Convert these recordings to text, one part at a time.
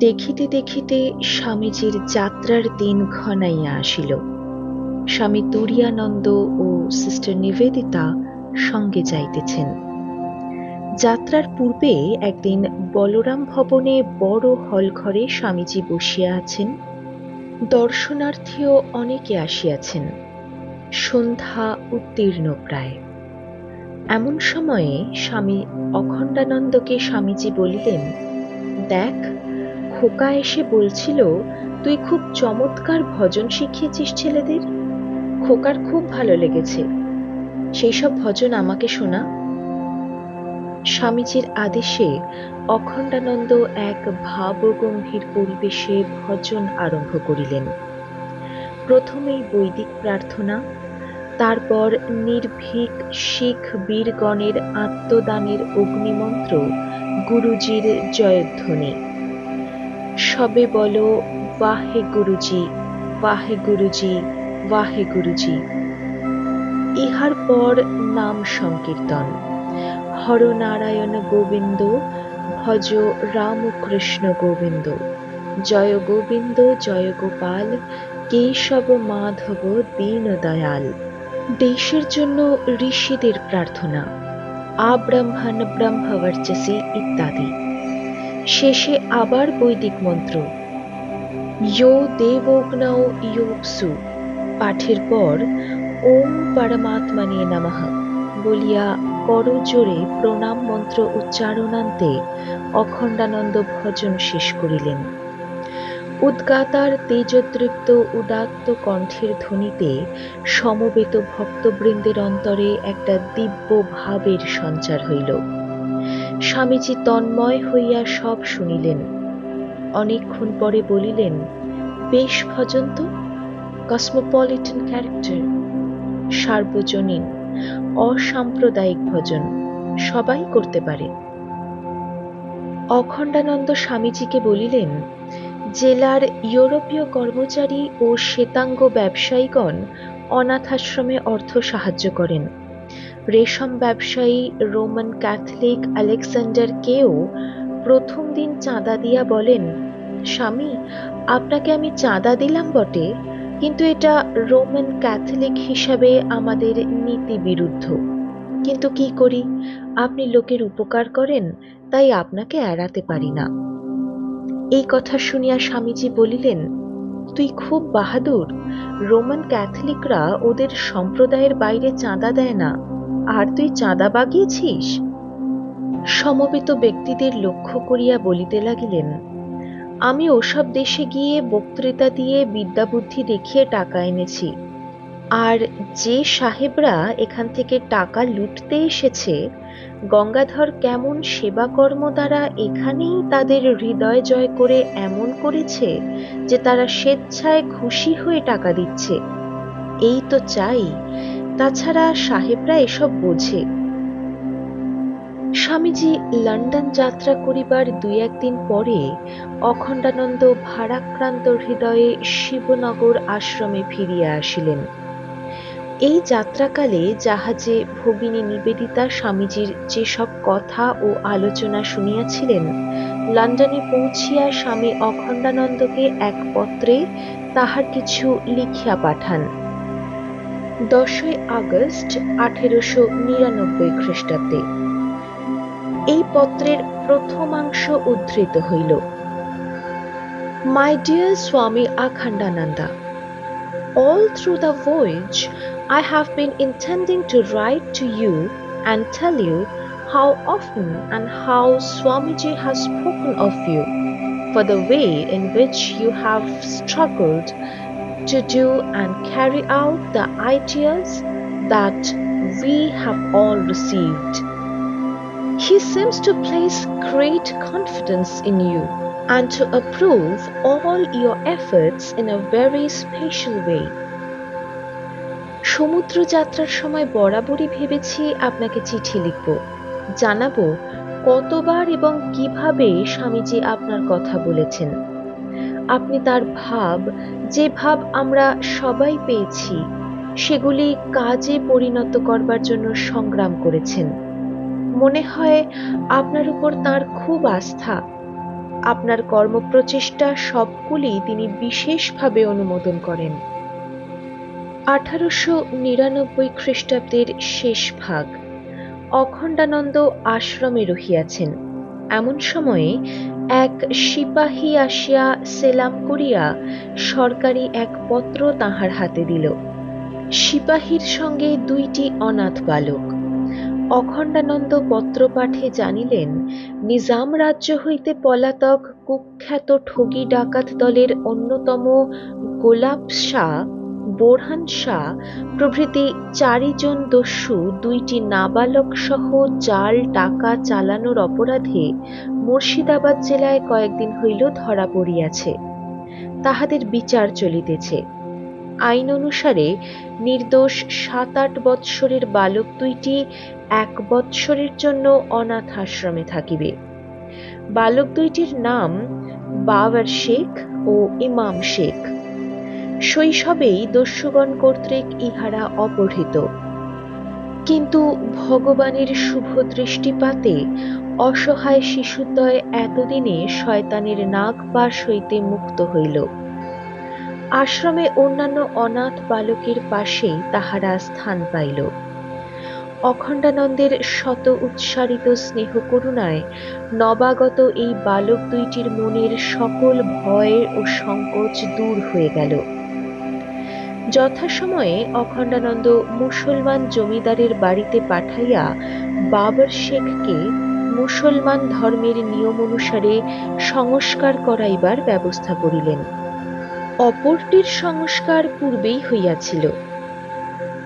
দেখিতে দেখিতে স্বামীজির যাত্রার দিন ঘনাইয়া আসিল। স্বামী তুরিয়ানন্দ ও সিস্টার নিবেদিতা সঙ্গে যাইতেছেন। যাত্রার পূর্বে একদিন বলরাম ভবনে বড় হল ঘরে স্বামীজি বসিয়া আছেন। দর্শনার্থীও অনেকে আসিয়াছেন। সন্ধ্যা উত্তীর্ণ প্রায়। এমন সময়ে স্বামী অখণ্ডানন্দকে স্বামীজি বলিলেন, দেখ খোকা এসে বলছিল, তুই খুব চমৎকার ভজন শিখিয়েছিস ছেলেদের। খোকার খুব ভালো লেগেছে। সেই সব ভজন আমাকে শোনা। স্বামীজির আদেশে অখণ্ডানন্দ এক ভাবগম্ভীর পরিবেশে ভজন আরম্ভ করিলেন। প্রথমেই বৈদিক প্রার্থনা, তারপর নির্ভীক শিখ বীরগণের আত্মদানের অগ্নিমন্ত্র, গুরুজির জয়ধ্বনি। সবে বলো, বাহে গুরুজি বাহে গুরুজি বাহে গুরুজি। ইহার পর নাম সংকীর্তন। হরনারায়ণ গোবিন্দ, ভজ রামকৃষ্ণ গোবিন্দ। জয় গোবিন্দ, জয় গোপাল, কেশব মাধব দীন দয়াল। দেশের জন্য ঋষিদের প্রার্থনা। আব্রহ্মণ ব্রহ্মবর্চসি ইত্যাদি। শেষে আবার বৈদিক মন্ত্র। ইয়ো দেবগ্নৌ ইয়োপসু পাঠের পর ওম পরমাত্মনে নমঃ বলিয়া করজোরে প্রণাম মন্ত্র উচ্চারণান্তে অখণ্ডানন্দ ভজন শেষ করিলেন। উদ্গাতার তেজতৃপ্ত উদাত্ত কণ্ঠের ধ্বনিতে সমবেত ভক্তবৃন্দের অন্তরে একটা দিব্য ভাবের সঞ্চার হইল। স্বামীজি তন্ময় হইয়া সব শুনিলেন। অনেকক্ষণ পরে বলিলেন, বেশ ভজন তো, কসমোপলিটন ক্যারেক্টার, সার্বজনীন, অসাম্প্রদায়িক ভজন, সবাই করতে পারে। অখণ্ডানন্দ স্বামীজিকে বলিলেন, জেলার ইউরোপীয় কর্মচারী ও শ্বেতাঙ্গ ব্যবসায়ীগণ অনাথাশ্রমে অর্থ সাহায্য করেন। রেশম ব্যবসায়ী রোমান ক্যাথলিক আলেকজান্ডারকেও প্রথম দিন চাঁদা দিয়া বলেন, স্বামী, আপনাকে আমি চাঁদা দিলাম বটে, কিন্তু এটা রোমান ক্যাথলিক হিসাবে আমাদের নীতি বিরুদ্ধ কিন্তু কি করি? আপনি লোকের উপকার করেন, তাই আপনাকে এড়াতে পারি না। এই কথা শুনিয়া স্বামীজি বলিলেন, তুই খুব বাহাদুর। রোমান ক্যাথলিকরা ওদের সম্প্রদায়ের বাইরে চাঁদা দেয় না। আর তুই চাঁদা বাগিয়েছিস? সমবেত ব্যক্তিদের লক্ষ্য করিয়া বলিতে লাগিলেন, আমি ওসব দেশে গিয়ে বক্তৃতা দিয়ে বিদ্যাবুদ্ধি দেখিয়ে টাকা এনেছি, আর যে সাহেবরা এখান থেকে টাকা লুটতে এসেছে, গঙ্গাধর কেমন সেবাকর্ম দ্বারা এখানেই তাদের হৃদয় জয় করে এমন করেছে যে তারা স্বেচ্ছায় খুশি হয়ে টাকা দিচ্ছে। এই তো চাই তাছাড়া সাহেবরা এসব বোঝে। স্বামীজি লন্ডন যাত্রা করিবার দুই একদিন পরে অখণ্ডানন্দ ভারাক্রান্ত হৃদয়ে শিবনগর আশ্রমে ফিরিয়া আসিলেন। এই যাত্রাকালে জাহাজে ভগিনী নিবেদিতা স্বামীজির যেসব কথা ও আলোচনা শুনিয়াছিলেন, লন্ডনে পৌঁছিয়া স্বামী অখণ্ডানন্দকে এক পত্রে তাহার কিছু লিখিয়া পাঠান। দশই আগস্ট আঠেরোশো নিরানব্বই খ্রিস্টাব্দে এই পত্রের প্রথমাংশ উদ্ধৃত হইল মাই ডিয়ার স্বামী আখণ্ডানন্দা All through the voyage, I have been intending to write to you and tell you how often and how Swamiji has spoken of you, for the way in which you have struggled to do and carry out the ideas that we have all received. He seems to place great confidence in you and to approve all your efforts in a very special way. সমুদ্র যাত্রার সময় বরাবরই ভেবেছি আপনাকে চিঠি লিখব জানাব কতবার এবং কীভাবে স্বামীজি আপনার কথা বলেছেন আপনি তার ভাব, যে ভাব আমরা সবাই পেয়েছি, সেগুলি কাজে পরিণত করবার জন্য সংগ্রাম করেছেন। মনে হয় আপনার উপর তার খুব আস্থা। আপনার কর্মপ্রচেষ্টা সবগুলি তিনি বিশেষভাবে অনুমোদন করেন। আঠারোশো নিরানব্বই খ্রিস্টাব্দের শেষ ভাগ। অখণ্ডানন্দ আশ্রমে রহিয়াছেন। এমন সময়ে এক সিপাহী আসিয়া সেলাম করিয়া সরকারি এক পত্র তাহার হাতে দিল। সিপাহীর সঙ্গে দুইটি অনাথ বালক। অখণ্ডানন্দ পত্র পাঠে জানিলেন, নিজাম রাজ্য হইতে পলাতক কুখ্যাত ঠগি ডাকাত দলের অন্যতম গোলাপ শাহ বোরহান শাহ প্রভৃতি চারিজন দস্যু দুইটি নাবালক সহ জাল টাকা চালানোর অপরাধে মুর্শিদাবাদ জেলায় কয়েকদিন হইল ধরা পড়িয়াছে। তাহাদের বিচার চলিতেছে। আইন অনুসারে নির্দোষ সাত আট বৎসরের বালক দুইটি এক বৎসরের জন্য অনাথ আশ্রমে থাকিবে। বালক দুইটির নাম বাবার শেখ ও ইমাম শেখ। শৈশবেই দস্যুগণ কর্তৃক ইহারা অপহৃত কিন্তু ভগবানের শুভ দৃষ্টিপাতে অসহায় শিশুদ্বয় এতদিনে শয়তানের নাগ পাশ হইতে মুক্ত হইল। আশ্রমে অন্যান্য অনাথ বালকের পাশেই তাহারা স্থান পাইল। অখণ্ডানন্দের শত উচ্চারিত স্নেহ করুণায় নবাগত এই বালক দুইটির মনের সকল ভয় ও সংকোচ দূর হয়ে গেল। যথাসময়ে অখণ্ডানন্দ মুসলমান জমিদারের বাড়িতে পাঠাইয়া বাবর শেখকে মুসলমান ধর্মের নিয়ম অনুসারে সংস্কার করাইবার ব্যবস্থা করিলেন। অপরটির সংস্কার পূর্বেই হইয়াছিল।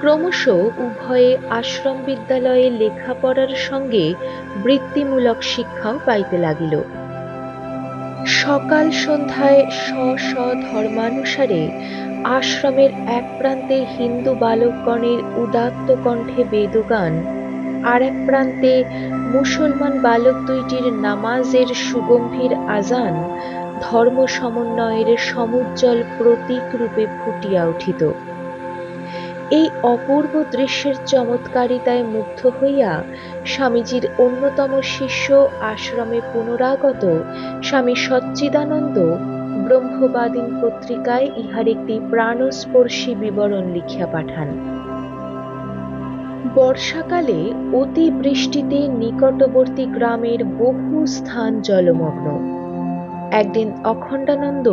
ক্রমশ উভয়ে আশ্রম বিদ্যালয়ে লেখাপড়ার সঙ্গে বৃত্তিমূলক শিক্ষাও পাইতে লাগিল। সকাল সন্ধ্যায় স্ব স্ব ধর্মানুসারে আশ্রমের এক প্রান্তে হিন্দু বালকগণের উদাত্ত কণ্ঠে বেদগান, আর এক প্রান্তে মুসলমান বালক দুইটির নামাজের সুগম্ভীর আজান ধর্ম সমন্বয়ের সমুজ্জ্বল প্রতীক রূপে ফুটিয়া উঠিত। এই অপূর্ব দৃশ্যের চমৎকারিতায় মুগ্ধ হইয়া স্বামীজির অন্যতম শিষ্য আশ্রমে পুনরাগত স্বামী সচ্চিদানন্দ ব্রহ্মবাদীন পত্রিকায় ইহার একটি প্রাণস্পর্শী বিবরণ লিখিয়া পাঠান। বর্ষাকালে অতি বৃষ্টিতে নিকটবর্তী গ্রামের বহু স্থান জলমগ্ন। একদিন অখণ্ডানন্দ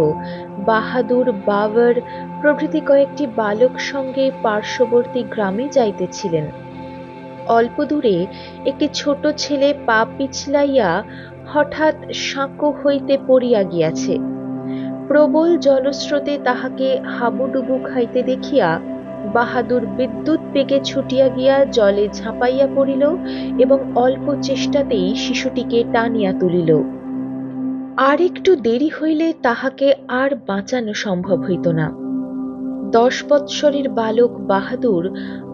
বাহাদুর বাবর প্রভৃতি কয়েকটি বালক সঙ্গে পার্শ্ববর্তী গ্রামে যাইতেছিলেন। অল্প দূরে একটি ছোট ছেলে পা পিছলাইয়া হঠাৎ সাঁকো হইতে পড়িয়া গিয়াছে। প্রবল জলস্রোতে তাহাকে হাবুডুবু খাইতে দেখিয়া বাহাদুর বিদ্যুৎ পেকে ছুটিয়া গিয়া জলে ঝাঁপাইয়া পড়িল এবং অল্প চেষ্টাতেই শিশুটিকে টানিয়া তুলিল। আর একটু দেরি হইলে তাহাকে আর বাঁচানো সম্ভব হইত না। দশ বৎসরের বালক বাহাদুর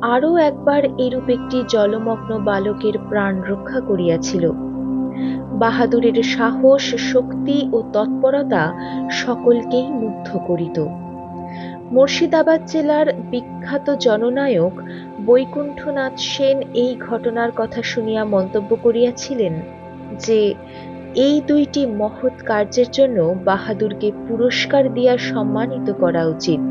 আরও একবার এরূপ একটি জলমগ্ন বালকের প্রাণ রক্ষা করিয়াছিল। বাহাদুরের সাহস, শক্তি ও তৎপরতা সকলকেই মুগ্ধ করিত। মুর্শিদাবাদ জেলার বিখ্যাত জননায়ক বৈকুণ্ঠনাথ সেন এই ঘটনার কথা শুনিয়া মন্তব্য করিয়াছিলেন যে, এই দুইটি মহৎ কার্যের জন্য বাহাদুরকে পুরস্কার দিয়া সম্মানিত করা উচিত।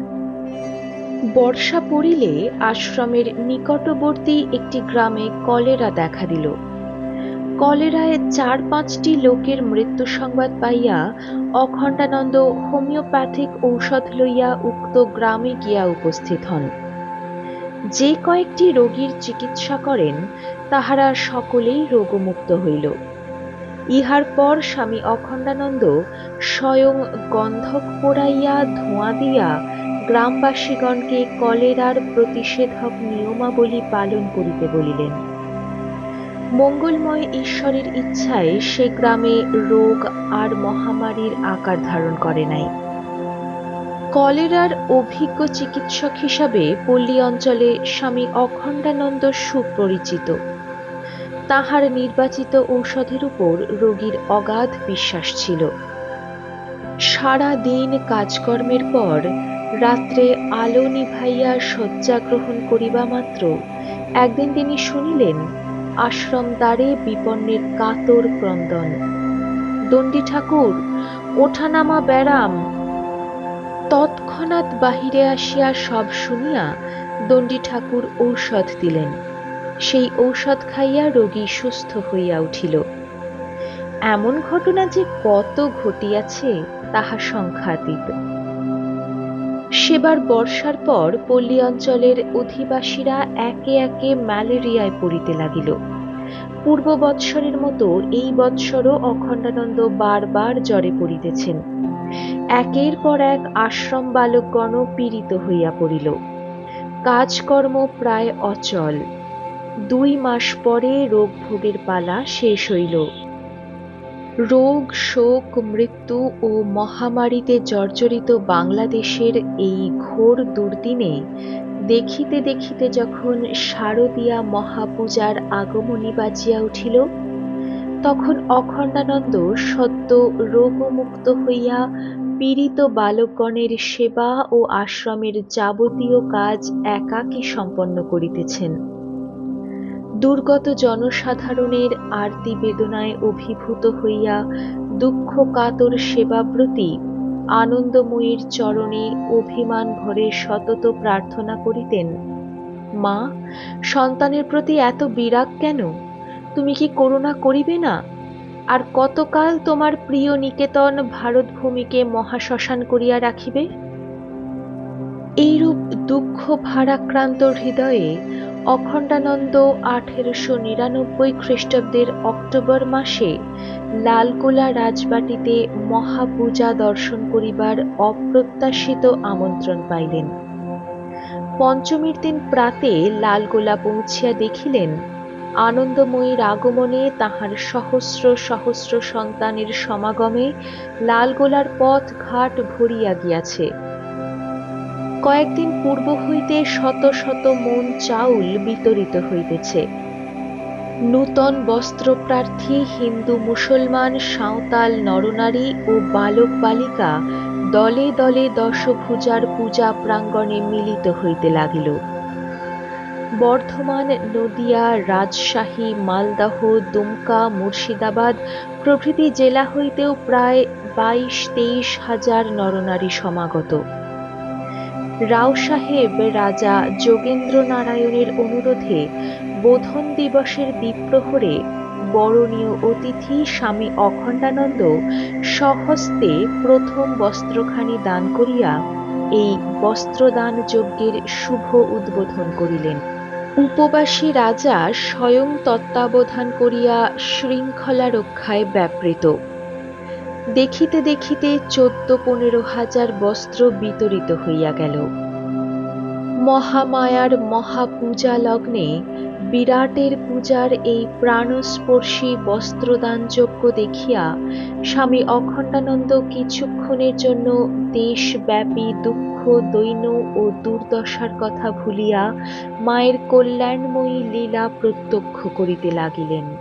বর্ষা পড়িলে আশ্রমের নিকটবর্তী একটি গ্রামে কলেরা দেখা দিল। কলেরায় চার পাঁচটি লোকের মৃত্যু সংবাদ পাইয়া অখণ্ডানন্দ হোমিওপ্যাথিক ঔষধ লইয়া উক্ত গ্রামে গিয়া উপস্থিত হন। যে কয়েকটি রোগীর চিকিৎসা করেন, তাহারা সকলেই রোগমুক্ত হইল। ইহার পর স্বামী অখণ্ডানন্দ স্বয়ং গন্ধক পোড়াইয়া ধোঁয়া দিয়া গ্রামবাসীগণকে কলেরার প্রতিষেধক নিয়মাবলী পালন করিতে বলিলেন। মঙ্গলময় ঈশ্বরের ইচ্ছায় সে গ্রামে রোগ আর মহামারীর আকার ধারণ করে নাই। কলেরার অভিজ্ঞ চিকিৎসক হিসাবে পল্লী অঞ্চলে স্বামী অখণ্ডানন্দ সুপরিচিত। তাহার নির্বাচিত ঔষধের উপর রোগীর অগাধ বিশ্বাস ছিল। সারা দিন কাজকর্মের পর রাত্রে আলো নিভাইয়া শয্যা গ্রহণ করিবা মাত্র একদিন তিনি শুনিলেন আশ্রম দ্বারে বিপন্নের কাতর ক্রন্দন। দণ্ডী ঠাকুর, ওঠানামা ব্যারাম। তৎক্ষণাৎ বাহিরে আসিয়া সব শুনিয়া দণ্ডী ঠাকুর ঔষধ দিলেন। সেই ঔষধ খাইয়া রোগী সুস্থ হইয়া উঠিল। এমন ঘটনা যে কত ঘটিয়াছে, তাহা সংখ্যাতীত। সেবার বর্ষার পর পল্লী অঞ্চলের অধিবাসীরা একে একে ম্যালেরিয়ায় পড়িতে লাগিল। পূর্ব বৎসরের মতো এই বৎসরও অখণ্ডানন্দ বারবার জ্বরে পড়িতেছেন। একের পর এক আশ্রম বালকগণ পীড়িত হইয়া পড়িল। কাজকর্ম প্রায় অচল। দুই মাস পরে রোগ ভোগের পালা শেষ হইল। রোগ, শোক, মৃত্যু ও মহামারীতে জর্জরিত বাংলাদেশের এই ঘোর দুর্দিনে দেখিতে দেখিতে যখন শারদীয়া মহাপূজার আগমনী বাজিয়া উঠিল, তখন অখণ্ডানন্দ সদ্য রোগমুক্ত হইয়া পীড়িত বালকগণের সেবা ও আশ্রমের যাবতীয় কাজ একাকী সম্পন্ন করিতেছেন। দুর্গত জনসাধারণের আরতি বেদনায় অভিভূত হইয়া দুঃখ কাতর সেবাব্রতী আনন্দময়ীর চরণে অভিমান ভরে সতত প্রার্থনা করিতেন, মা, সন্তানের প্রতি এত বিরাগ কেন? তুমি কি করুণা করিবে না? আর কতকাল তোমার প্রিয় নিকেতন ভারতভূমিকে মহাশ্মশান করিয়া রাখিবে? এইরূপ দুঃখ ভারাক্রান্ত হৃদয়ে অখণ্ডানন্দ আঠেরোশো নিরানব্বই খ্রিস্টাব্দের অক্টোবর মাসে লালগোলা রাজবাটিতে মহাপূজা দর্শন করিবার অপ্রত্যাশিত আমন্ত্রণ পাইলেন। পঞ্চমীর দিন প্রাতে লালগোলা পৌঁছিয়া দেখিলেন, আনন্দময়ীর আগমনে তাহার সহস্র সহস্র সন্তানের সমাগমে লালগোলার পথ ঘাট ভরিয়া গিয়াছে। কয়েকদিন পূর্ব হইতে শত শত মন চাউল বিতরিত হইতেছে। নূতন বস্ত্রপ্রার্থী, হিন্দু মুসলমান, সাঁওতাল নরনারী ও বালক বালিকা দলে দলে দশভূজার পূজা প্রাঙ্গণে মিলিত হইতে লাগিল। বর্ধমান, নদিয়া, রাজশাহী, মালদহ, দুমকা, মুর্শিদাবাদ প্রভৃতি জেলা হইতেও প্রায় বাইশ তেইশ হাজার নরনারী সমাগত। রাও সাহেব রাজা যোগেন্দ্র নারায়ণের অনুরোধে বোধন দিবসের দ্বীপ্রহরে বরণীয় অতিথি স্বামী অখণ্ডানন্দ স্বহস্তে প্রথম বস্ত্রখানি দান করিয়া এই বস্ত্রদান যজ্ঞের শুভ উদ্বোধন করিলেন। উপবাসী রাজা স্বয়ং তত্ত্বাবধান করিয়া শৃঙ্খলা রক্ষায় ব্যাপৃত। দেখিতে দেখিতে চোদ্দ পনেরো হাজার বস্ত্র বিতরিত হইয়া গেল। মহামায়ার মহাপূজা লগ্নে বিরাটের পূজার এই প্রাণস্পর্শী বস্ত্রদানযজ্ঞ দেখিয়া স্বামী অখণ্ডানন্দ কিছুক্ষণের জন্য দেশব্যাপী দুঃখ, দৈন ও দুর্দশার কথা ভুলিয়া মায়ের কল্যাণময়ী লীলা প্রত্যক্ষ করিতে লাগিলেন।